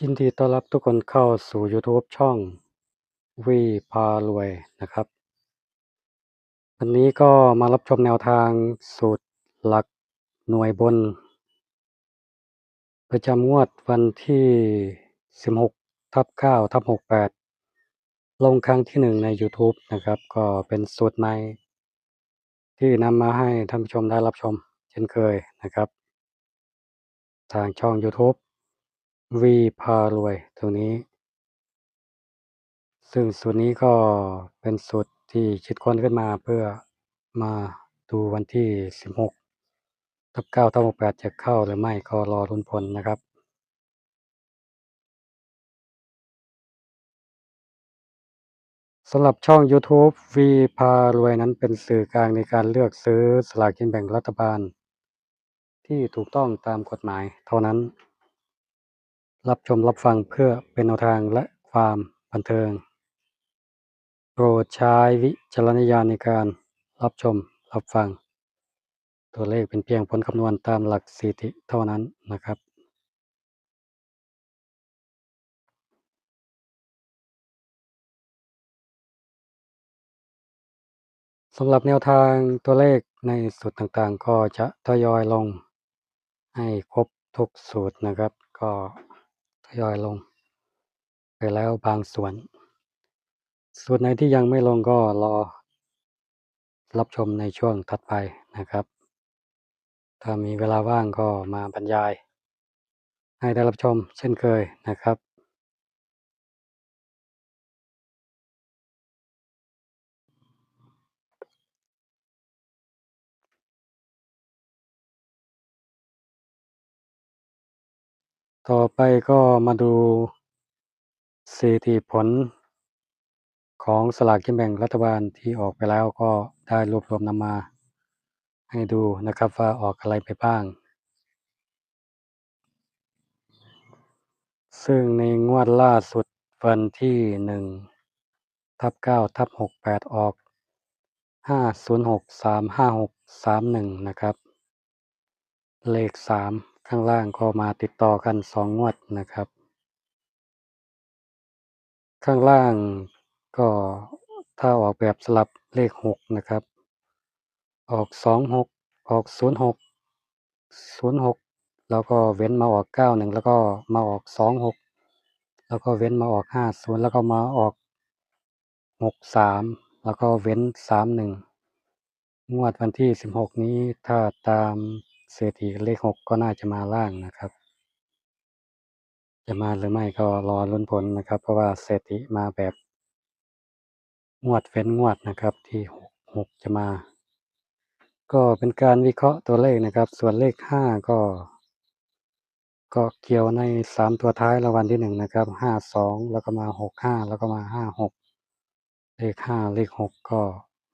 ยินดีต้อนรับทุกคนเข้าสู่ YouTube ช่องวีพารวยนะครับ วันนี้ก็มารับชมแนวทางสูตรหลักหน่วยบน ประจำงวดวันที่ 16ทับ9ทับ68 ลงครั้งที่หนึ่งใน YouTube นะครับ ก็เป็นสูตรใหม่ที่นำมาให้ท่านผู้ชมได้รับชม เช่นเคยนะครับ ทางช่อง YouTube วีพารวยตรงนี้ ซึ่งสูตรนี้ก็เป็นสูตรที่คิดค้นขึ้นมาเพื่อมาดูวันที่ 16ทับ9ทับ68จะเข้าหรือไม่ก็รอรุนผลนะครับ สำหรับช่อง YouTube วีพารวยนั้นเป็นสื่อกลางในการเลือกซื้อสลากกินแบ่งรัฐบาล ที่ถูกต้องตามกฎหมายเท่านั้น รับชมรับฟังเพื่อเป็นแนวทางและความบันเทิง โปรดใช้วิจารณญาณในการรับชมรับฟัง ตัวเลขเป็นเพียงผลคำนวณตามหลักสถิติเท่านั้นนะครับสำหรับแนวทางตัวเลขในสูตรต่างๆ ก็จะทยอยลงให้ครบทุกสูตรนะครับ ก็ ทยอยลง ไปแล้วบางส่วน ส่วนไหนที่ยังไม่ลงก็รอ รับชมในช่วงถัดไปนะครับ ถ้ามีเวลาว่างก็มาบรรยาย ให้ได้รับชมเช่นเคยนะครับ ต่อไปก็มาดูสถิติผล ของสลากกินแบ่งรัฐบาลที่ออกไปแล้วก็ได้รวบรวมนำมา ให้ดูนะครับว่าออกอะไรไปบ้าง ซึ่งในงวดล่าสุดวันที่หนึ่งทับเก้าทับหกแปดออกห้าศูนย์หกสามห้าหกสามหนึ่งนะครับ เลขสาม ข้างล่างก็มาติดต่อกันสองงวดนะครับ ข้างล่างก็ถ้าออกแบบสลับเลขหกนะครับ ออกสองหกออกศูนย์หกศูนย์หกแล้วก็เว้นมาออกเก้าหนึ่งแล้วก็มาออกสองหกแล้วก็เว้นมาออกห้าศูนย์แล้วก็มาออกหกสามแล้วก็เว้นสามหนึ่งงวดวันที่สิบหกนี้ถ้าตาม เสถิติเลขหกก็น่าจะมาล่างนะครับ จะมาหรือไม่ก็รอลุ้นผลนะครับ เพราะว่าเสถิติมาแบบงวดเว้นงวดนะครับ ที่หกหกจะมา ก็เป็นการวิเคราะห์ตัวเลขนะครับ ส่วนเลขห้าก็ ก็เกี่ยวในสามตัวท้ายรางวัลที่หนึ่งนะครับห้าสองแล้วก็มาหกห้าแล้วก็มาห้าหกเลขห้าเลขหกก็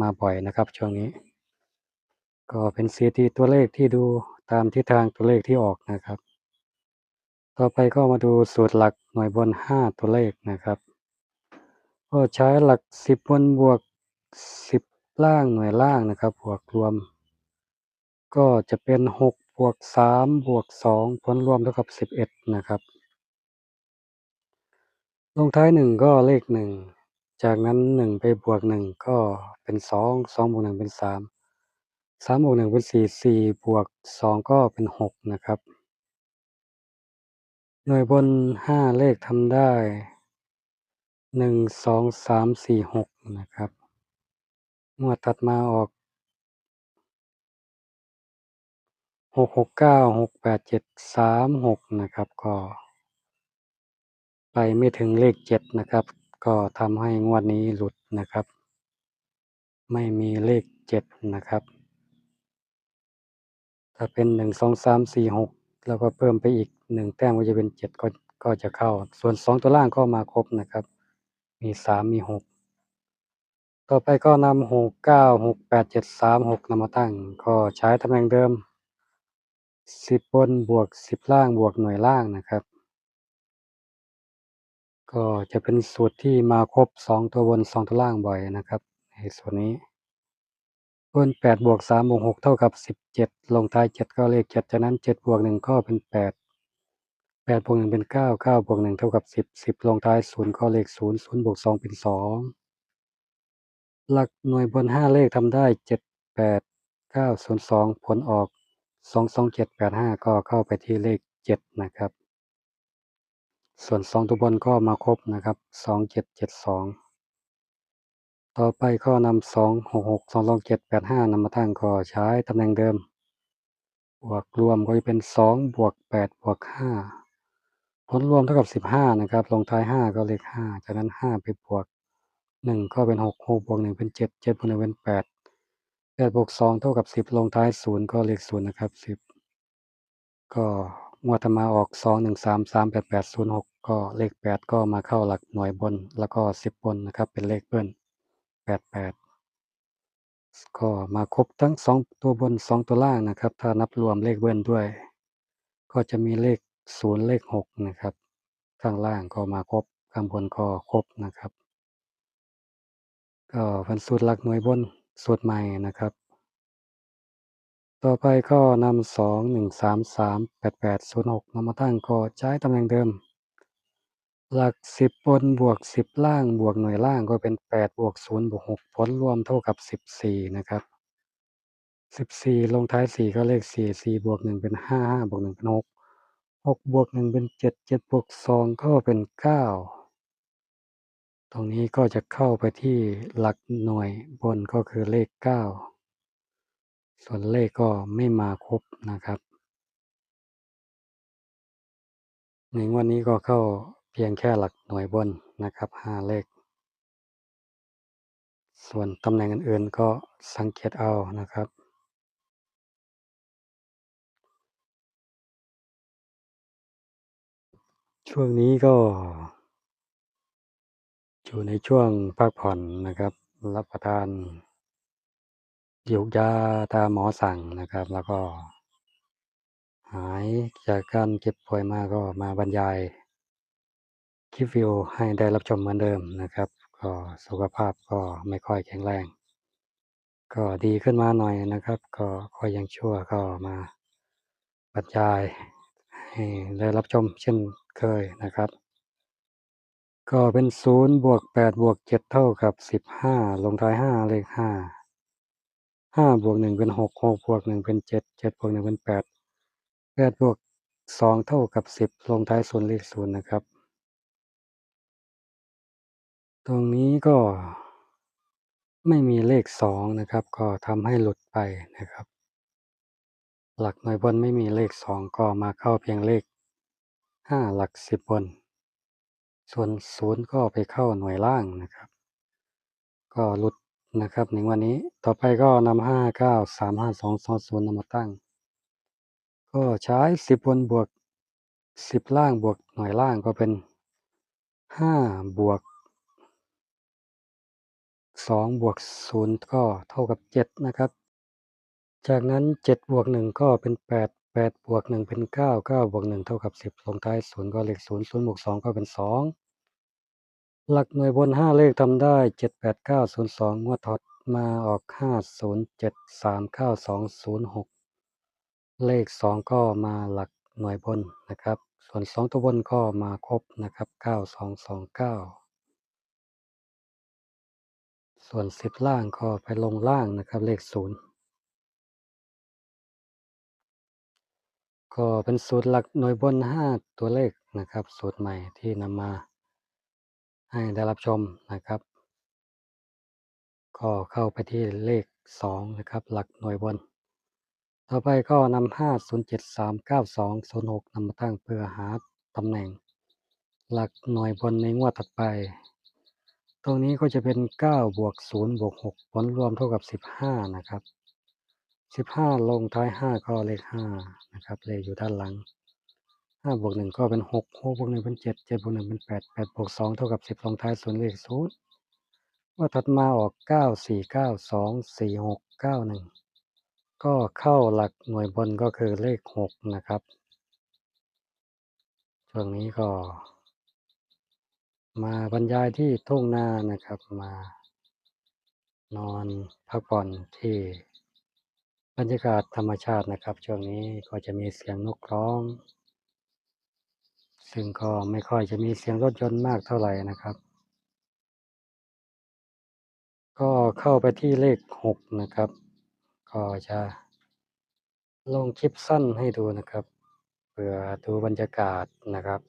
มาบ่อยนะครับช่วงนี้ ก็เป็นสถิติตัวเลขที่ดูตามทิศทางตัวเลขที่ออกนะครับ ต่อไปก็มาดูสูตรหลักหน่วยบนห้าตัวเลขนะครับ ก็ใช้หลักสิบบนบวกสิบล่างหน่วยล่างนะครับบวกรวม ก็จะเป็นหกบวกสามบวกสองผลรวมเท่ากับสิบเอ็ดนะครับ ลงท้ายหนึ่งก็เลขหนึ่งจากนั้นหนึ่งไปบวกหนึ่งก็เป็นสองสองบวกหนึ่งเป็นสาม สามบวกหนึ่งเป็นสี่สี่บวกสองก็เป็นหกนะครับ หน่วยบนห้าเลขทำได้หนึ่งสองสามสี่หกนะครับงวดถัดมาออกหกหกเก้าหกแปดเจ็ดสามหกนะครับก็ ไปไม่ถึงเลขเจ็ดนะครับ ก็ทำให้งวดนี้หลุดนะครับ ไม่มีเลขเจ็ดนะครับ ถ้าเป็นหนึ่งสองสามสี่หกแล้วก็เพิ่มไปอีกหนึ่งแต้มก็จะเป็นเจ็ดก็ก็จะเข้า ส่วนสองตัวล่างก็มาครบนะครับ มีสามมีหกต่อไปก็นำหกเก้าหกแปดเจ็ดสามหกนำมาตั้ง ก็ใช้ตำแหน่งเดิมสิบบนบวกสิบล่างบวกหน่วยล่างนะครับ ก็จะเป็นสูตรที่มาครบสองตัวบนสองตัวล่างบ่อยนะครับในส่วนนี้ บนแปดบวกสามบวกหกเท่ากับสิบเจ็ดลงท้ายเจ็ดก็เลขเจ็ดจากนั้นเจ็ดบวกหนึ่งก็เป็นแปดแปดบวกหนึ่งเป็นเก้าเก้าบวกหนึ่งเท่ากับสิบสิบลงท้ายศูนย์ก็เลขศูนย์ศูนย์บวกสองเป็นสองหลักหน่วยบนห้าเลขทำได้เจ็ดแปดเก้าศูนย์สองผลออกสองสองเจ็ดแปดห้าก็เข้าไปที่เลขเจ็ดนะครับ ส่วนสองตัวบนก็มาครบนะครับสองเจ็ดเจ็ดสอง ต่อไปก็นำสองหกหกสองสองเจ็ดแปดห้านำมาตั้งก็ใช้ตำแหน่งเดิม บวกรวมก็จะเป็นสองบวกแปดบวกห้าผลรวมเท่ากับสิบห้านะครับ ลงท้ายห้าก็เลขห้าจากนั้นห้าไปบวกหนึ่งก็เป็นหกหกบวกหนึ่งเป็นเจ็ดเจ็ดบวกหนึ่งเป็นแปดแปดบวกสองเท่ากับสิบลงท้ายศูนย์ก็เลขศูนย์นะครับสิบก็งวดถัดมาออกสองหนึ่งสามสามแปดแปดศูนย์หกก็เลขแปดก็มาเข้าหลักหน่วยบน แล้วก็สิบบนนะครับเป็นเลขเบิ้ล แปดแปดก็มาครบทั้งสองตัวบนสองตัวล่างนะครับ ถ้านับรวมเลขเบิ้ลด้วย ก็จะมีเลขศูนย์เลขหกนะครับ ข้างล่างก็มาครบข้างบนก็ครบนะครับ ก็เป็นสูตรหลักหน่วยบนสูตรใหม่นะครับ ต่อไปก็นำสองหนึ่งสามสามแปดแปดศูนย์หกนำมาตั้งก็ใช้ตำแหน่งเดิม หลักสิบบนบวกสิบล่างบวกหน่วยล่างก็เป็นแปดบวกศูนย์บวกหกผลรวมเท่ากับสิบสี่นะครับสิบสี่ลงท้ายสี่ก็เลขสี่สี่บวกหนึ่งเป็นห้าห้าบวกหนึ่งเป็นหกหกบวกหนึ่งเป็นเจ็ดเจ็ดบวกสองก็เป็นเก้าตรงนี้ก็จะเข้าไปที่หลักหน่วยบนก็คือเลขเก้าส่วนเลขก็ไม่มาครบนะครับในงวดนี้ก็เข้า พียงแค่หลักหน่วยบนนะครับห้าเลข ส่วนตำแหน่งอื่นๆก็สังเกตเอานะครับ ช่วงนี้ก็ อยู่ในช่วงพักผ่อนนะครับ รับประทานยุกยาตามหมอสั่งนะครับ แล้วก็ หายจากการเจ็บป่วยมาก็มาบรรยาย คลิปวิวให้ได้รับชมเหมือนเดิมนะครับ ก็สุขภาพก็ไม่ค่อยแข็งแรง ก็ดีขึ้นมาหน่อยนะครับ ก็ก็ยังชั่วก็มาบรรยายให้ได้รับชมเช่นเคยนะครับ ก็เป็นศูนย์บวกแปดบวกเจ็ดเท่ากับสิบห้าลงท้ายห้าเลขห้าห้าบวกหนึ่งเป็นหกหกบวกหนึ่งเป็นเจ็ดเจ็ดบวกหนึ่งเป็นแปดแปดบวกสองเท่ากับสิบลงท้ายศูนย์เลขศูนย์นะครับ ตรงนี้ก็ไม่มีเลขสองนะครับ ก็ทำให้หลุดไปนะครับ หลักหน่วยบนไม่มีเลขสองก็มาเข้าเพียงเลขห้าหลักสิบบน ส่วนศูนย์ก็ไปเข้าหน่วยล่างนะครับ ก็หลุดนะครับในวันนี้ต่อไปก็นำห้าเก้าสามห้าสองสองศูนย์นำมาตั้ง ก็ใช้สิบบนบวกสิบล่างบวกหน่วยล่างก็เป็นห้าบวก สองบวกศูนย์ก็เท่ากับเจ็ดนะครับ จากนั้นเจ็ดบวกหนึ่งก็เป็นแปดแปดบวกหนึ่งเป็นเก้าเก้าบวกหนึ่งเท่ากับสิบลงท้ายศูนย์ก็เลขศูนย์ศูนย์บวกสองก็เป็นสองหลักหน่วยบนห้าเลขทำได้เจ็ดแปดเก้าศูนย์สองงวดถอดมาออกห้าศูนย์เจ็ดสามเก้าสองศูนย์หกเลขสองก็มาหลักหน่วยบนนะครับ ส่วนสองตัวบนก็มาครบนะครับเก้าสอง ส่วนสิบล่างก็ไปลงล่างนะครับเลขศูนย์ก็เป็นสูตรหลักหน่วยบนห้าตัวเลขนะครับ สูตรใหม่ที่นำมาให้ได้รับชมนะครับ ก็เข้าไปที่เลขสองนะครับ หลักหน่วยบน ต่อไปก็นำห้าศูนย์เจ็ดสามเก้าสองศูนย์หกนำมาตั้งเพื่อหาตำแหน่ง หลักหน่วยบนในงวดถัดไป ตรงนี้ก็จะเป็นเก้าบวกศูนย์บวกหกผลรวมเท่ากับสิบห้านะครับสิบห้าลงท้ายห้าก็เลขห้านะครับเลขอยู่ด้านหลังห้าบวกหนึ่งก็เป็นหกหกบวกหนึ่งเป็นเจ็ดเจ็ดบวกหนึ่งเป็นแปดแปดบวกสองเท่ากับสิบลงท้ายศูนย์เลขศูนย์ว่าถัดมาออกเก้าสี่เก้าสองสี่หกเก้าหนึ่งก็เข้าหลักหน่วยบนก็คือเลขหกนะครับช่วงนี้ก็ มาบรรยายที่ทุ่งนานะครับมานอนพักผ่อนที่บรรยากาศธรรมชาตินะครับ ช่วงนี้ก็จะมีเสียงนกร้อง ซึ่งก็ไม่ค่อยจะมีเสียงรถยนต์มากเท่าไหร่นะครับ ก็เข้าไปที่เลขหกนะครับ ก็จะลงคลิปสั้นให้ดูนะครับเพื่อดูบรรยากาศนะครับ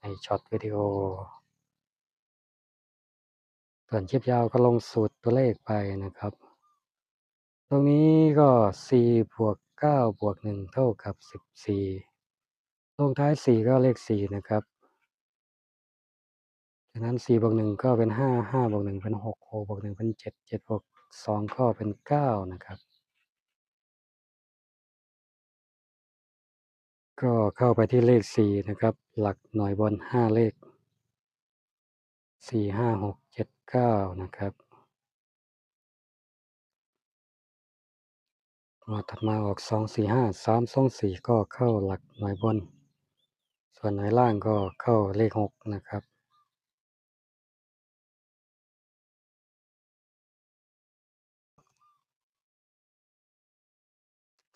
ในช็อตวิดีโอ ส่วนคลิปยาวก็ลงสูตรตัวเลขไปนะครับ ตรงนี้ก็สี่บวกเก้าบวกหนึ่งเท่ากับสิบสี่ลงท้ายสี่ก็เลขสี่นะครับฉะนั้นสี่บวกหนึ่งก็เป็นห้าห้าบวกหนึ่งเป็นหกหกบวกหนึ่งเป็นเจ็ดเจ็ดบวกสองก็เป็นเก้านะครับ ก็เข้าไปที่เลขสี่นะครับ หลักหน่วยบนห้าเลขสี่ห้าหก เจ็ดเก้านะครับมาถัดมาออกสองสี่ห้าสามสองสี่ก็เข้าหลักหน่วยบน ส่วนหน่วยล่างก็เข้าเลขหกนะครับ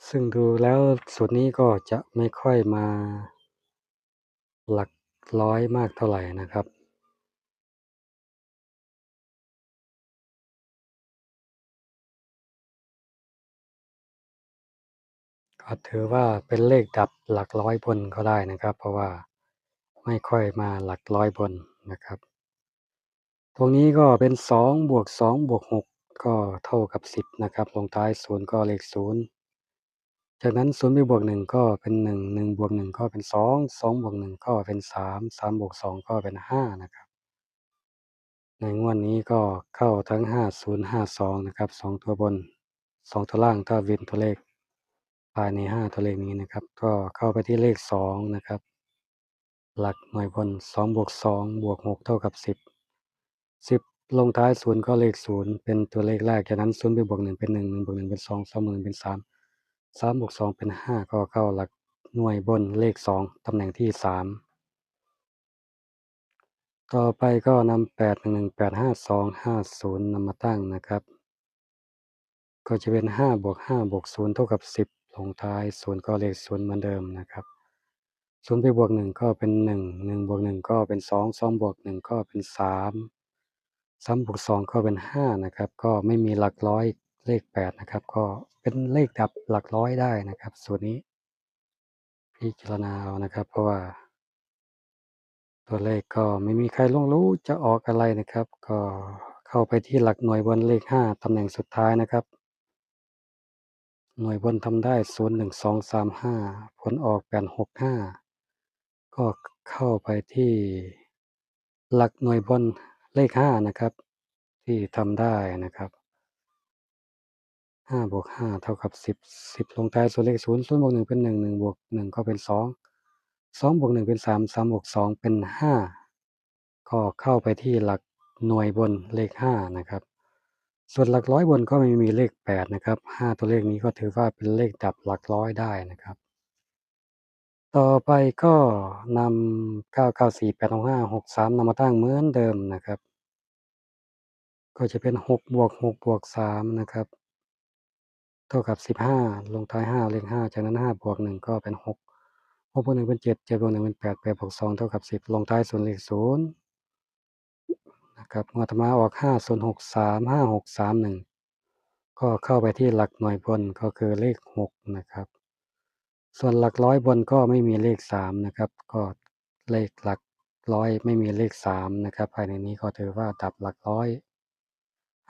ซึ่งดูแล้วสูตรนี้ก็จะไม่ค่อยมาหลักร้อยมากเท่าไหร่นะครับ ก็ถือว่าเป็นเลขดับหลักร้อยบนก็ได้นะครับ เพราะว่าไม่ค่อยมาหลักร้อยบนนะครับ ตรงนี้ก็เป็นสองบวกสองบวกหกก็เท่ากับสิบนะครับลงท้ายศูนย์ก็เลขศูนย์จากนั้นศูนย์ไปบวกหนึ่งก็เป็นหนึ่งหนึ่งบวกหนึ่งก็เป็นสองสองบวกหนึ่งก็เป็นสามสามบวกสองก็เป็นห้านะครับ ในงวดนี้ก็เข้าทั้งห้าศูนย์ห้าสองนะครับสองตัวบนสองตัวล่างถ้าวินตัวเลข ภายในห้าตัวเลขนี้นะครับ ก็เข้าไปที่เลขสองนะครับ หลักหน่วยบนสองบวกสองบวกหกเท่ากับสิบสิบลงท้ายศูนย์ก็เลขศูนย์เป็นตัวเลขแรกจากนั้นศูนย์ไปบวกหนึ่งเป็นหนึ่งหนึ่งบวกหนึ่งเป็นสองสองบวกหนึ่งเป็นสามสามบวกสองเป็นห้าก็เข้าหลักหน่วยบนเลขสองตำแหน่งที่สามต่อไปก็นำแปดหนึ่งหนึ่งแปดห้าสองห้าศูนย์นำมาตั้งนะครับ ก็จะเป็นห้าบวกห้าบวกศูนย์เท่ากับสิบ ลงท้ายศูนย์ก็เลขศูนย์เหมือนเดิมนะครับศูนย์ไปบวกหนึ่งก็เป็นหนึ่งหนึ่งบวกหนึ่งก็เป็นสองสองบวกหนึ่งก็เป็นสามสามบวกสองก็เป็นห้านะครับ ก็ไม่มีหลักร้อยเลขแปดนะครับ ก็เป็นเลขดับหลักร้อยได้นะครับส่วนนี้พิจารณาเอานะครับ เพราะว่า ตัวเลขก็ไม่มีใครล่วงรู้จะออกอะไรนะครับ ก็เข้าไปที่หลักหน่วยบนเลขห้าตำแหน่งสุดท้ายนะครับ หน่วยบนทำได้ศูนย์หนึ่งสองสามห้าผลออกแปดหกห้าก็เข้าไปที่หลักหน่วยบนเลขห้านะครับ ที่ทำได้นะครับห้าบวกห้าเท่ากับสิบสิบลงท้ายส่วนเลขศูนย์ศูนย์บวกหนึ่งเป็นหนึ่งหนึ่งบวกหนึ่งก็เป็นสองสองบวกหนึ่งเป็นสามสามบวกสองเป็นห้าก็เข้าไปที่หลักหน่วยบนเลขห้านะครับ ส่วนหลักร้อยบนก็ไม่มีเลขแปดนะครับห้าตัวเลขนี้ก็ถือว่าเป็นเลขดับหลักร้อยได้นะครับ ต่อไปก็นำเก้าเก้าสี่แปดหกห้าหกสามนำมาตั้งเหมือนเดิมนะครับ ก็จะเป็นหกบวกหกบวกสามนะครับเท่ากับสิบห้าลงท้ายห้าเลขห้าจากนั้นห้าบวกหนึ่งก็เป็นหกหกบวกหนึ่งเป็นเจ็ดเจ็ดบวกหนึ่งเป็นแปดแปดบวกสองเท่ากับสิบลงท้ายศูนย์เลขศู นะครับงวดต่อมาออกห้าศูนย์หกสามห้าหกสามหนึ่งก็เข้าไปที่หลักหน่วยบนก็คือเลขหกนะครับ ส่วนหลักร้อยบนก็ไม่มีเลขสามนะครับ ก็เลขหลักร้อยไม่มีเลขสามนะครับ ภายในนี้ก็ถือว่าดับหลักร้อย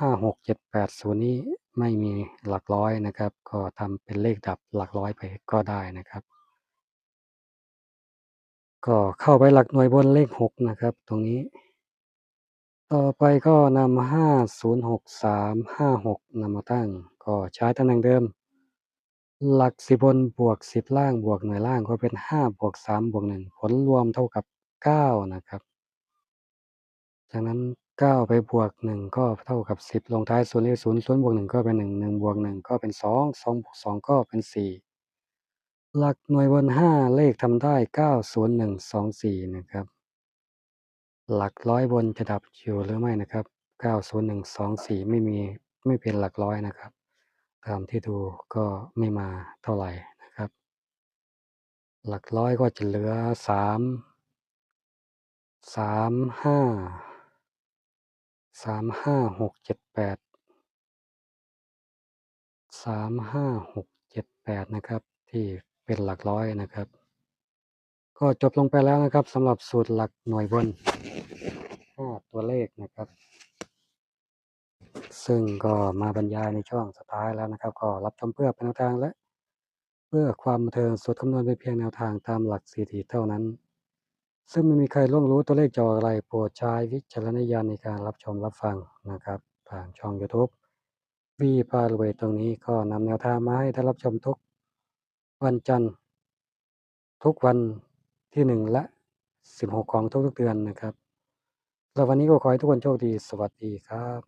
ห้าหกเจ็ดแปดศูนย์นี้ไม่มีหลักร้อยนะครับ ก็ทำเป็นเลขดับหลักร้อยไปก็ได้นะครับก็เข้าไปหลักหน่วยบนเลขหกนะครับ ตรงนี้ ต่อไปก็นำห้าศูนย์หกสามห้าหกนำมาตั้ง ก็ใช้ตำแหน่งเดิม หลักสิบบนบวกสิบล่างบวกหน่วยล่างก็เป็นห้าบวกสามบวกหนึ่งผลรวมเท่ากับเก้านะครับ จากนั้นเก้าไปบวกหนึ่งก็เท่ากับสิบลงท้ายศูนย์เลขศูนย์ศูนย์บวกหนึ่งก็เป็นหนึ่งหนึ่งบวกหนึ่งก็เป็นสองสองบวกสองก็เป็นสี่หลักหน่วยบนห้าเลขทำได้เก้าศูนย์หนึ่งสองสี่นะครับ หลักร้อยบนจะดับอยู่หรือไม่นะครับเก้าศูนย์หนึ่งสองสี่ไม่มีไม่เป็นหลักร้อยนะครับ ตามที่ดูก็ไม่มาเท่าไหร่นะครับ หลักร้อยก็จะเหลือสามสามห้าสามห้าหกเจ็ดแปดสามห้าหกเจ็ดแปดนะครับ ที่เป็นหลักร้อยนะครับ ก็จบลงไปแล้วนะครับสำหรับสูตรหลักหน่วยบนห้าตัวเลขนะครับ ซึ่งก็มาบรรยายในช่วงสุดท้ายแล้วนะครับ ก็รับชมเพื่อเป็นแนวทางและ เพื่อความบันเทิงสูตรคำนวณเป็นเพียงแนวทางตามหลักสถิติเท่านั้น ซึ่งไม่มีใครล่วงรู้ตัวเลขจะออะไรโปรดใช้วิจารณญาณในการรับชมรับฟังนะครับผ่านช่อง YouTube วีพารวยตรงนี้ก็นำแนวทางมาให้ท่านรับชมทุกวันจันทร์ทุกวัน ที่หนึ่งและสิบหกของทุกๆเดือนนะครับแล้ววันนี้ก็ขอให้ทุกคนโชคดี สวัสดีครับ